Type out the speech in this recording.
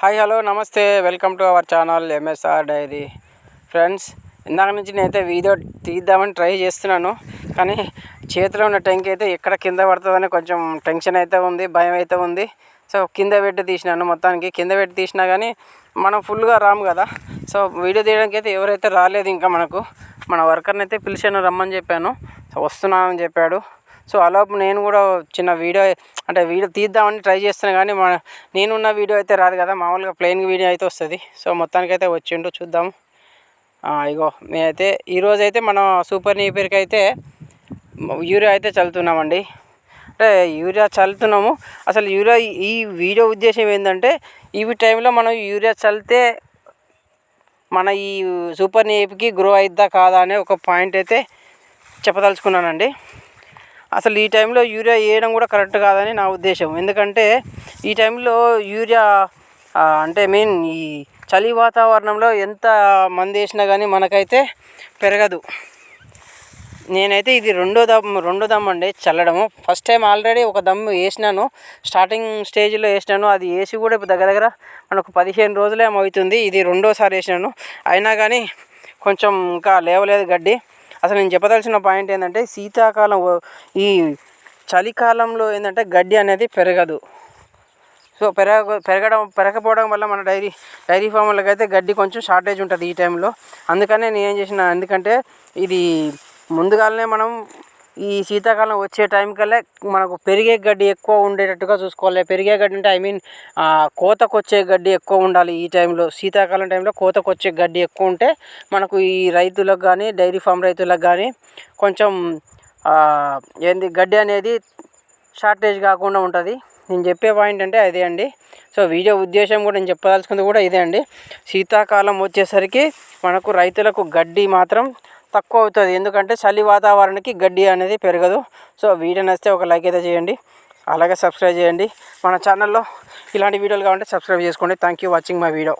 Hi hello నమస్తే. Welcome to our channel MSR dairy friends ఇందాక నుంచి నేనైతే వీడియో తీద్దామని ట్రై చేస్తున్నాను కానీ చేతిలో ఉన్న టెంక్ అయితే ఎక్కడ కింద పడుతుందని కొంచెం టెన్షన్ అయితే ఉంది భయం అయితే ఉంది. సో కింద పెట్టి తీసినాను మొత్తానికి. కింద పెట్టి తీసినా కానీ మనం ఫుల్గా రాము కదా. సో వీడియో తీయడానికి అయితే ఎవరైతే రాలేదు ఇంకా మనకు మన వర్కర్ని అయితే పిలిచాను రమ్మని చెప్పాను. సో వస్తున్నానని చెప్పాడు. సో అలాపు నేను కూడా చిన్న వీడియో అంటే వీడియో తీద్దామని ట్రై చేస్తాను కానీ మన నేనున్న వీడియో అయితే రాదు కదా మామూలుగా ప్లెయిన్ వీడియో అయితే వస్తుంది. సో మొత్తానికి అయితే వచ్చిండు చూద్దాం. ఇగో మేమైతే ఈరోజు అయితే మనం సూపర్ నీపేర్కి అయితే యూరియా అయితే చల్లుతున్నామండి. అంటే యూరియా చల్లుతున్నాము. అసలు యూరియా ఈ వీడియో ఉద్దేశం ఏంటంటే ఇవి టైంలో మనం యూరియా చల్లితే మన ఈ సూపర్ నేప్కి గ్రో అయిద్దా కాదా అనే ఒక పాయింట్ అయితే చెప్పదలుచుకున్నానండి. అసలు ఈ టైంలో యూరియా వేయడం కూడా కరెక్ట్ కాదని నా ఉద్దేశం. ఎందుకంటే ఈ టైంలో యూరియా అంటే మీన్ ఈ చలి వాతావరణంలో ఎంత మంది వేసినా కానీ మనకైతే పెరగదు. నేనైతే ఇది రెండో దమ్ రెండో దమ్ అండి చల్లడము. ఫస్ట్ టైం ఆల్రెడీ ఒక దమ్ వేసినాను. స్టార్టింగ్ స్టేజ్లో వేసినాను. అది వేసి కూడా ఇప్పుడు దగ్గర దగ్గర మనకు పదిహేను రోజులే అవుతుంది ఇది రెండోసారి వేసినాను. అయినా కానీ కొంచెం ఇంకా లేవలేదు గడ్డి. అసలు నేను చెప్పదలసిన పాయింట్ ఏంటంటే శీతాకాలం ఈ చలికాలంలో ఏంటంటే గడ్డి అనేది పెరగదు. సో పెరగ పెరగడం పెరగకపోవడం వల్ల మన డైరీ డైరీ ఫామ్లకు అయితే గడ్డి కొంచెం షార్టేజ్ ఉంటుంది ఈ టైంలో. అందుకనే నేను ఏం చేసిన ఎందుకంటే ఇది ముందుగానే మనం ఈ శీతాకాలం వచ్చే టైం కల్లా మనకు పెరిగే గడ్డి ఎక్కువ ఉండేటట్టుగా చూసుకోవాలి. పెరిగే గడ్డి అంటే ఐ మీన్ కోతకు వచ్చే గడ్డి ఎక్కువ ఉండాలి ఈ టైంలో శీతాకాలం టైంలో కోతకు వచ్చే గడ్డి ఎక్కువ ఉంటే మనకు ఈ రైతులకు కానీ డైరీ ఫామ్ రైతులకు కానీ కొంచెం ఏంది గడ్డి అనేది షార్టేజ్ కాకుండా ఉంటుంది. నేను చెప్పే పాయింట్ అంటే అదే అండి. సో వీడియో ఉద్దేశం కూడా నేను చెప్పదలుచుకుంది కూడా ఇదే అండి. శీతాకాలం వచ్చేసరికి మనకు రైతులకు గడ్డి మాత్రం తక్కువ అవుతుంది. ఎందుకంటే చలి వాతావరణానికి గడ్డి అనేది పెరగదు. సో వీడియో నచ్చితే ఒక లైక్ అయితే చేయండి. అలాగే సబ్స్క్రైబ్ చేయండి. మన ఛానల్లో ఇలాంటి వీడియోలు కావాలంటే సబ్స్క్రైబ్ చేసుకోండి. Thank you watching my video